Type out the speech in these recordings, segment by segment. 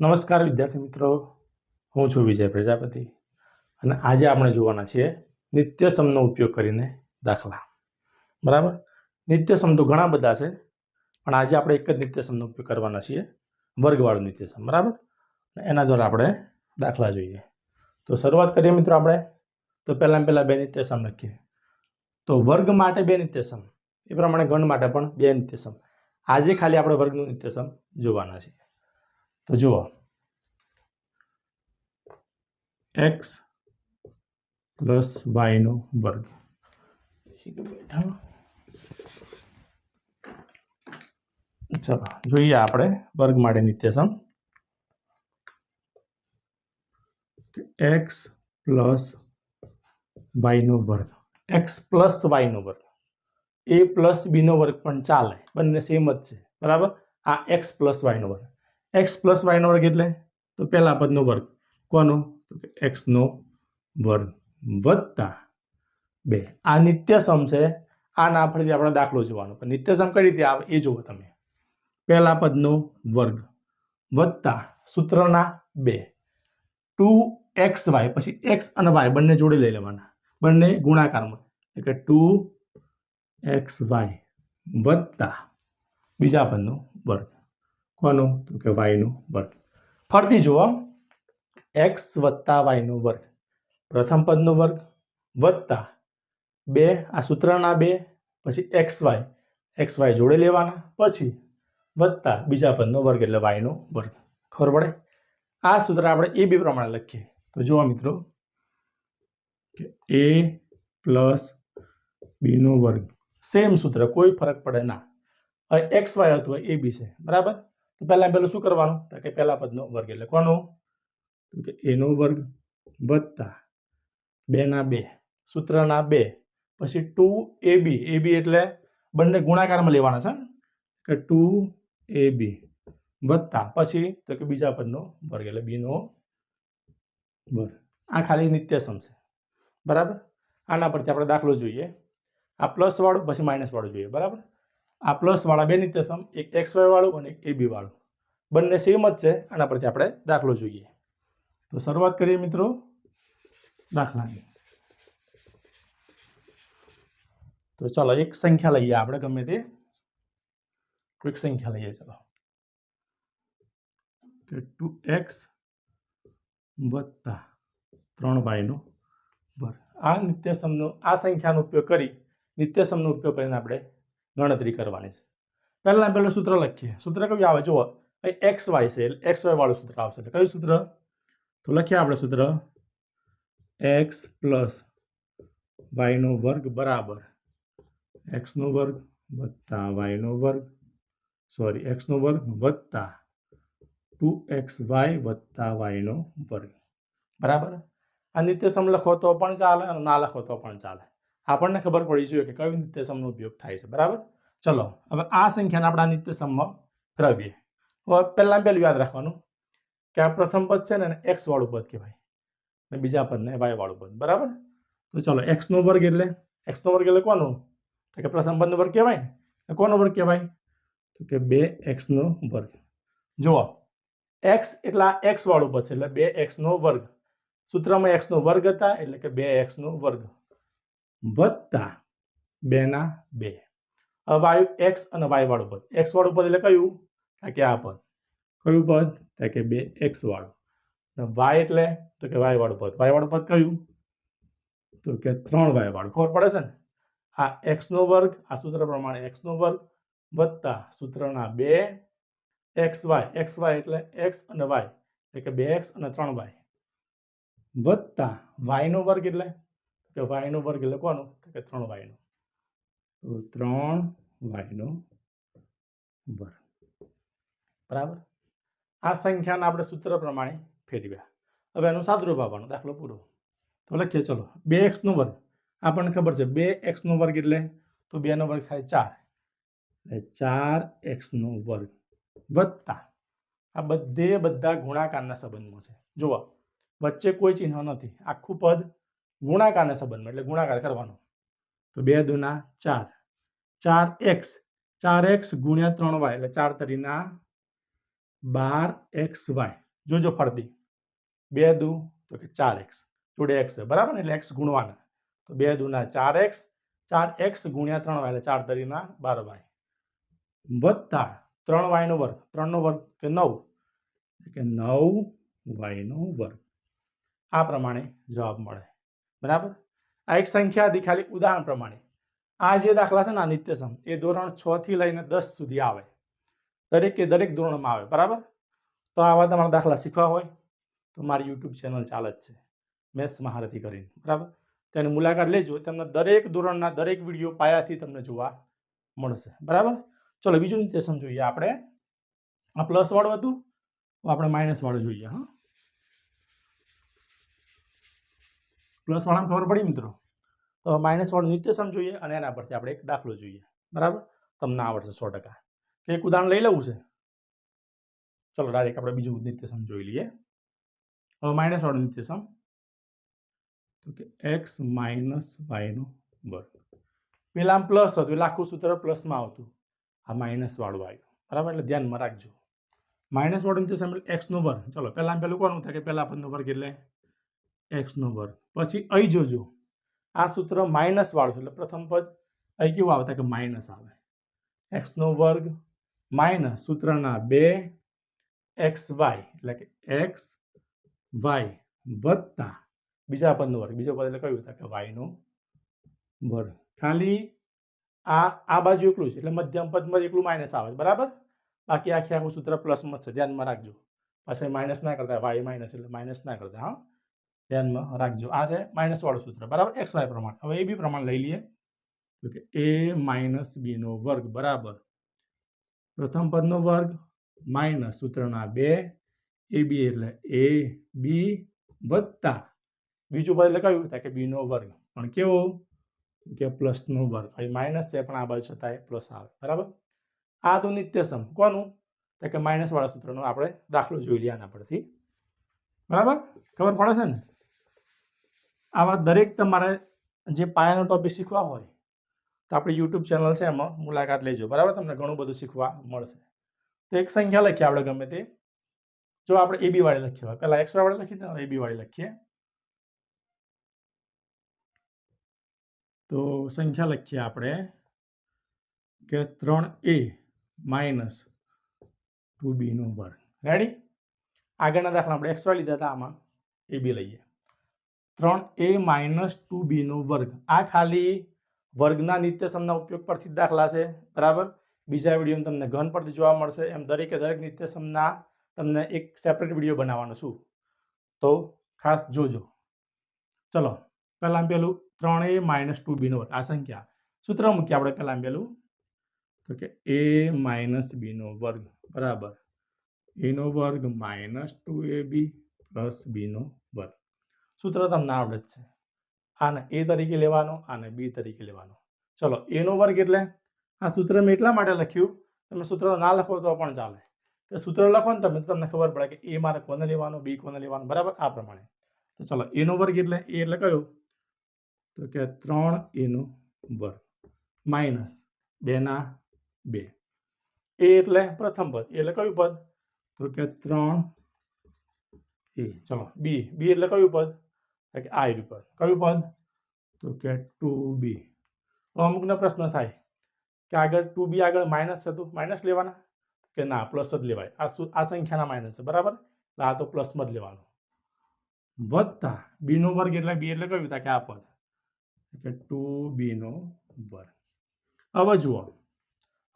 નમસ્કાર વિદ્યાર્થી મિત્રો. હું છું વિજય પ્રજાપતિ અને આજે આપણે જોવાના છીએ નિત્ય સમનો ઉપયોગ કરીને દાખલા. બરાબર? નિત્ય સમ તો ઘણા બધા છે, પણ આજે આપણે એક જ નિત્ય સમનો ઉપયોગ કરવાના છીએ. વર્ગવાળું નિત્ય સમ બરાબર એના દ્વારા આપણે દાખલા જોઈએ. તો શરૂઆત કરીએ મિત્રો આપણે. તો પહેલાં પહેલાં બે નિત્ય સમ લખીએ. તો વર્ગ માટે બે નિત્ય સમ એ પ્રમાણે ગણ માટે પણ બે નિત્ય સમ આજે ખાલી આપણે વર્ગનું નિત્ય સમ જોવાના છે તો જુઓ. એક્સ પ્લસ વાયનો વર્ગ. ચલો જોઈએ આપણે વર્ગ માટે નિત્યસમ એક્સ પ્લસ વાયનો વર્ગ. એક્સ પ્લસ વાયનો વર્ગ. એ પ્લસ બીનો વર્ગ પણ ચાલે. બંને સેમ જ છે. બરાબર? આ એક્સ પ્લસ વાયનો વર્ગ. એક્સ પ્લસ વાયનો વર્ગ એટલે? તો પહેલા પદનો વર્ગ. કોનો? તો કે એક્સનો વર્ગ વત્તા બે. આ નિત્યસમ છે. આના ફરીથી આપણે દાખલો જોવાનો. પણ નિત્યસમ કઈ રીતે આવે? એ જુઓ તમે. પહેલા પદનો વર્ગ વત્તા સૂત્રના બે. ટુ એક્સ વાય પછી એક્સ અને વાય બંને જોડે લઈ લેવાના. બંને ગુણાકારમાં એટલે કે ટુ એક્સ વાય વત્તા બીજા પદનો વર્ગ. કોનો તો કે વાયનો વર્ગ. ફરતી જુઓ એક્સ વત્તા વાયનો વર્ગ. પ્રથમ પદનો વર્ગ વત્તા બે, આ સૂત્રના બે, પછી એક્સ વાય એક્સ વાય જોડે લેવાના, પછી વત્તા બીજા પદનો વર્ગ એટલે વાયનો વર્ગ. ખબર પડે? આ સૂત્ર આપણે એ બી પ્રમાણે લખીએ. તો જુઓ મિત્રો, કે એ પ્લસ બીનો વર્ગ. સેમ સૂત્ર, કોઈ ફરક પડે ના. હવે એક્સ વાય હતું એ બી છે. બરાબર? તો પહેલાં પહેલું શું કરવાનું? તો કે પહેલા પદનો વર્ગ એટલે કોનો તો કે એનો વર્ગ વત્તા બેના બે, સૂત્રના બે, પછી ટુ એ બી. એ બી એટલે બંને ગુણાકારમાં લેવાના છે કે ટુ એ બી વત્તા. પછી તો કે બીજા પદનો વર્ગ એટલે બીનો વર્ગ. આ ખાલી નિત્યસમ છે. બરાબર? આના પરથી આપણે દાખલો જોઈએ. આ પ્લસ વાળું, પછી માઇનસ વાળું જોઈએ. બરાબર? આ પ્લસ વાળા બે નિત્યસમ, એક એક્સ વાળું અને એક એ વાળું. બંને સેમ જ છે. આના પરથી આપણે દાખલો જોઈએ. તો શરૂઆત કરીએ મિત્રો. દાખલાની. તો ચાલો એક સંખ્યા લઈએ આપણે ગમે તે. કોઈક સંખ્યા લઈએ ચાલો. કે ટુ એક્સ વત્તા ત્રણ બાયનો બર આ નિત્યસમનો, આ સંખ્યાનો ઉપયોગ કરી નિત્યસમનો ઉપયોગ કરીને આપણે ગણતરી કરવાની છે. પહેલાં પહેલું સૂત્ર લખીએ. સૂત્ર કયું આવે? જુઓ. એક્સ વાય છે એક્સ વાય વાળું સૂત્ર આવશે. એટલે કયું સૂત્ર? તો લખીએ આપણે સૂત્ર. એક્સ પ્લસ વાયનો વર્ગ બરાબર. એક્સનો વર્ગ વત્તા વાયનો વર્ગ, સોરી, એક્સનો વર્ગ વત્તા ટુ એક્સ વાય વત્તા વાયનો વર્ગ. બરાબર? આ નિત્યસમ લખો તો પણ ચાલે અને ના લખો તો પણ ચાલે. આપણને ખબર પડી જોઈએ કે કયું નિત્યસમનો ઉપયોગ થાય છે. બરાબર? ચલો, હવે આ સંખ્યાને આપણે આ નિત્યસમમાં ફેરવીએ. હવે પહેલાં પહેલું યાદ રાખવાનું કે આ પ્રથમ પદ છે ને એક્સ વાળું પદ કહેવાય અને બીજા પદને વાય વાળું પદ, બરાબર? તો ચાલો એક્સનો વર્ગ એટલે એક્સનો વર્ગ એટલે કોનો? તો કે પ્રથમ પદનો વર્ગ કહેવાય ને કોનો વર્ગ કહેવાય? તો કે બે એક્સનો વર્ગ. જુઓ એક્સ એટલે આ એક્સ પદ છે એટલે બે એક્સનો વર્ગ. સૂત્રમાં એક્સનો વર્ગ હતા એટલે કે બે એક્સનો વર્ગ. વત્તા બેના બે. વાયુ એક્સ અને વાય વાળું પદ. એક્સ વાળું પદ એટલે કયું? કે આ પદ કયું પદ? તો કે બે એક્સ વાળું. વાય એટલે, તો કે વાય વાળું પદ. વાય વાળું પદ કયું? તો કે ત્રણ વાય વાળું. ખબર પડે છે ને? આ એક્સનો વર્ગ, આ સૂત્ર પ્રમાણે એક્સનો વર્ગ વત્તા સૂત્રના બે એક્સ વાય. એક્સ વાય એટલે એક્સ અને વાય. એટલે કે બે એક્સ અને ત્રણ વાય. વત્તા વાયનો વર્ગ એટલે? કે વાયનો વર્ગ એટલે કોનો તો કે ત્રણ વાયનો તો ત્રણ વાયનો વર્ગ. બરાબર? આ સંખ્યાને આપણે સૂત્ર પ્રમાણે ફેરવ્યા. હવે એનું સાદરૂપ આપવાનો દાખલો પૂરો. તો લખીએ, ચલો. બે એક્સનો વર્ગ. આપણને ખબર છે, બે એક્સનો વર્ગ એટલે તો બેનો વર્ગ થાય ચાર. એટલે ચાર એક્સનો વર્ગ વત્તા. આ બધે બધા ગુણાકારના સંબંધમાં છે. જુઓ, વચ્ચે કોઈ ચિહ્ન નથી. આખું પદ ગુણાકારના સંબંધમાં, એટલે ગુણાકાર કરવાનો. તો બે દુના ચાર. ચાર એક્સ. ચાર એક્સ ગુણ્યા ત્રણ વાય, એટલે ચાર તરીના બાર એક્સ વાય. જોજો ફરતી. બે દુ, તો કે ચાર એક્સ. જોડે એક્સ બરાબર ને? એટલે એક્સ ગુણવાના. તો બે દુના ચાર એક્સ. ચાર એક્સ ગુણ્યા ત્રણ વાય એટલે ચાર તરીના બાર વાય. વત્તા ત્રણ વાયનો વર્ગ. ત્રણનો વર્ગ કે નવ? કે નવ વાયનો વર્ગ. આ પ્રમાણે જવાબ મળે. બરાબર? આ એક સંખ્યા હતી ખાલી ઉદાહરણ પ્રમાણે. આ જે દાખલા છે ને, આ નિત્યસમ, એ ધોરણ છ થી લઈને દસ સુધી આવે. દરેકે દરેક ધોરણમાં આવે, બરાબર? તો આવા તમારા દાખલા શીખવા હોય તો મારી યુટ્યુબ ચેનલ ચાલે જ છે, મેથ્સ મહારથી કરીને, બરાબર? તેની મુલાકાત લેજો, તમને દરેક ધોરણના દરેક વીડિયો પાયાથી તમને જોવા મળશે, બરાબર? ચલો, બીજું નિર્દેશન જોઈએ આપણે. આ પ્લસ વાળું હતું, તો આપણે માઇનસ વાળું જોઈએ, હા? પ્લસ વાળાને ખબર પડી મિત્રો? તો માઇનસ વાળું નિત્યસમ જોઈએ અને એના પરથી આપણે એક દાખલો જોઈએ, બરાબર? તમને આવડશે સો ટકા. એક ઉદાહરણ લઈ લેવું છે? ચલો ડાયરેક્ટ આપણે બીજું નિત્યસમ જોઈ લઈએ. હવે માઇનસ વાળું નિત્યસમ. તો કે એક્સ માઇનસ વાયનો વર્ગ. પેલા પ્લસ હતું, એટલે આખું સૂત્ર પ્લસમાં આવતું. આ માઇનસ વાળું આવ્યું. બરાબર? એટલે ધ્યાનમાં રાખજો. માઇનસ વાળું નિત્યસમ એટલે એક્સનો વર્ગ. ચલો પહેલાં પહેલું કોનું થાય કે પહેલા પદનો વર્ગ એટલે એક્સનો વર્ગ. પછી અહીં જોજો. આ સૂત્ર માઇનસ વાળું છે. એટલે પ્રથમ પદ અહીં કેવું આવે? કે માઇનસ આવે. એક્સનો વર્ગ માઇનસ સૂત્રના બે એક્સ વાય એટલે કે એક્સ વાય વત્તા બીજા પદનો વર્ગ બીજો પદ એટલે કયું થાય? કે વાયનો વર્ગ. ખાલી આ આ બાજુ એકલું છે, એટલે મધ્યમ પદમાં જ એકલું માઇનસ આવે છે, બરાબર? બાકી આખી આખું સૂત્ર પ્લસમાં જ છે, ધ્યાનમાં રાખજો. પાછળ માઇનસ ના કરતા, વાય માઇનસ એટલે માઇનસ ના કરતા, હા? ધ્યાનમાં રાખજો. આ છે માઇનસ વાળું સૂત્ર, બરાબર? એક્સ વાય પ્રમાણે. હવે એ બી પ્રમાણે લઈ લઈએ. તો કે એ માઇનસ બીનો વર્ગ, બરાબર? પ્રથમ પદનો વર્ગ માઇનસ સૂત્રના બે, એ બી એટલે એ બી વત્તા. બીજું પદ એટલે કયું કે બીનો વર્ગ. પણ કેવો? કે પ્લસનો વર્ગ. અહીં માઇનસ છે, પણ આ બાજુ છતાંય પ્લસ આવે. બરાબર? આ તો નિત્યસમ કોનું? તો કે માઇનસ વાળા સૂત્રનો આપણે દાખલો જોઈ લઈએ આના પરથી. બરાબર? ખબર પડે છે ને? આવા દરેક તમારે જે પાયાનો ટોપિક શીખવા હોય તો આપણી યુટ્યુબ ચેનલ છે એમાં મુલાકાત લેજો. બરાબર? તમને ઘણું બધું શીખવા મળશે. તો એક સંખ્યા લખીએ આપણે ગમે તે. જો આપણે એ બી વાળી લખીએ હોય. પહેલાં એક્સ વાળી લખીએ તો એ બી વાળી લખીએ. તો સંખ્યા લખીએ આપણે કે ત્રણ એ માઇનસ ટુ બીનો વર્ગ. રેડી આગળના દાખલા આપણે એક્સ વાય લીધા હતા, આમાં એ બી લઈએ. ત્રણ એ માઇનસ ટુ બીનો વર્ગ. આ ખાલી વર્ગના નિત્યસમના ઉપયોગ પરથી દાખલા છે. બરાબર? બીજા વીડિયો તમને ઘન પરથી જોવા મળશે. એમ દરેકે દરેક નિત્યસમના તમને એક સેપરેટ વીડિયો બનાવવાનો છું. તો ખાસ જોજો. ચલો, પહેલાં પહેલું ત્રણ એ માઇનસ ટુ બીનો વર્ગ. આ સંખ્યા. સૂત્ર મૂકીએ આપણે પહેલાં પહેલું. તો કે એ માઇનસ બીનો વર્ગ. બરાબર. એનો વર્ગ minus two a b plus બીનો વર્ગ. સૂત્ર તમને આવડે જ છે. આને એ તરીકે લેવાનો, આને બી તરીકે લેવાનો. ચલો, એનો વર્ગ એટલે? આ સૂત્ર મેં એટલા માટે લખ્યું, તમે સૂત્ર ના લખો તો પણ ચાલે. કે સૂત્ર લખો ને તમે તમને ખબર પડે કે એ મારે કોને લેવાનો, બી કોને લેવાનો, બરાબર? આ પ્રમાણે. તો ચલો, એનો વર્ગ એટલે, એ એટલે કયો? તો કે ત્રણ એનો વર્ગ. માઇનસ બેના બે. એ એટલે પ્રથમ પદ. એટલે કયું પદ? તો કે ત્રણ એ. ચલો, બી. બી એટલે કયું પદ? કે આ પદ. કયું પદ? તો કે ટુ બી. અમુકનો પ્રશ્ન થાય કે આગળ ટુ બી આગળ માઇનસ હતું માઇનસ લેવાના? કે ના, પ્લસ જ લેવાય. આ શું, આ સંખ્યાના માઇનસ છે, બરાબર? એટલે આ તો પ્લસમાં જ લેવાનું. વત્તા બીનો વર્ગ એટલે બી એટલે કયું થાય કે આ પદ? કે ટુ બીનો વર્ગ. હવે જુઓ.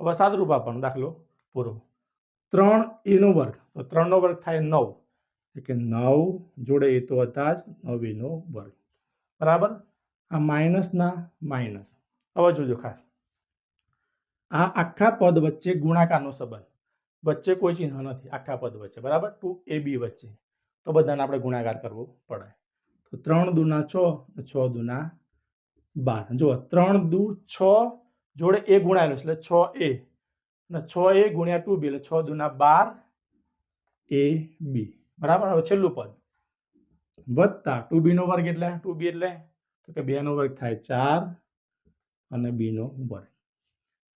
હવે સાદરૂપ આપવાનો, દાખલો પૂરો. ત્રણ એનો વર્ગ. તો ત્રણનો વર્ગ થાય નવ. એટલે કે નવ જોડે એ તો હતા જ નવ એનો વર્ગ. બરાબર? આ માઇનસના માઇનસ હવે જોજો ખાસ. આ આખા પદ વચ્ચે ગુણાકારનો સંબંધ. વચ્ચે કોઈ ચિહ્ન નથી. આખા પદ વચ્ચે. બરાબર? ટુ એ બી વચ્ચે. તો બધાને આપણે ગુણાકાર કરવો પડે. તો ત્રણ દુના છ છ દુના બાર. જુઓ, ત્રણ દુ છ જોડે એ ગુણાયેલો એટલે છ એ અને છ એ ગુણ્યા ટુ બી. એટલે છ દુના બાર એ બી. બરાબર? હવે છેલ્લું પદ. વત્તા ટુ બીનો વર્ગ એટલે? ટુ બી એટલે તો કે બેનો વર્ગ થાય ચાર અને બીનો વર્ગ.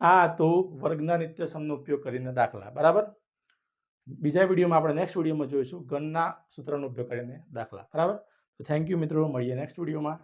આ તો વર્ગના નિત્યસમનો ઉપયોગ કરીને દાખલા, બરાબર? બીજા વિડીયોમાં આપણે નેક્સ્ટ વિડીયોમાં જોઈશું ગણના સૂત્રનો ઉપયોગ કરીને દાખલા, બરાબર? તો થેન્ક યુ મિત્રો, મળીએ નેક્સ્ટ વિડીયોમાં.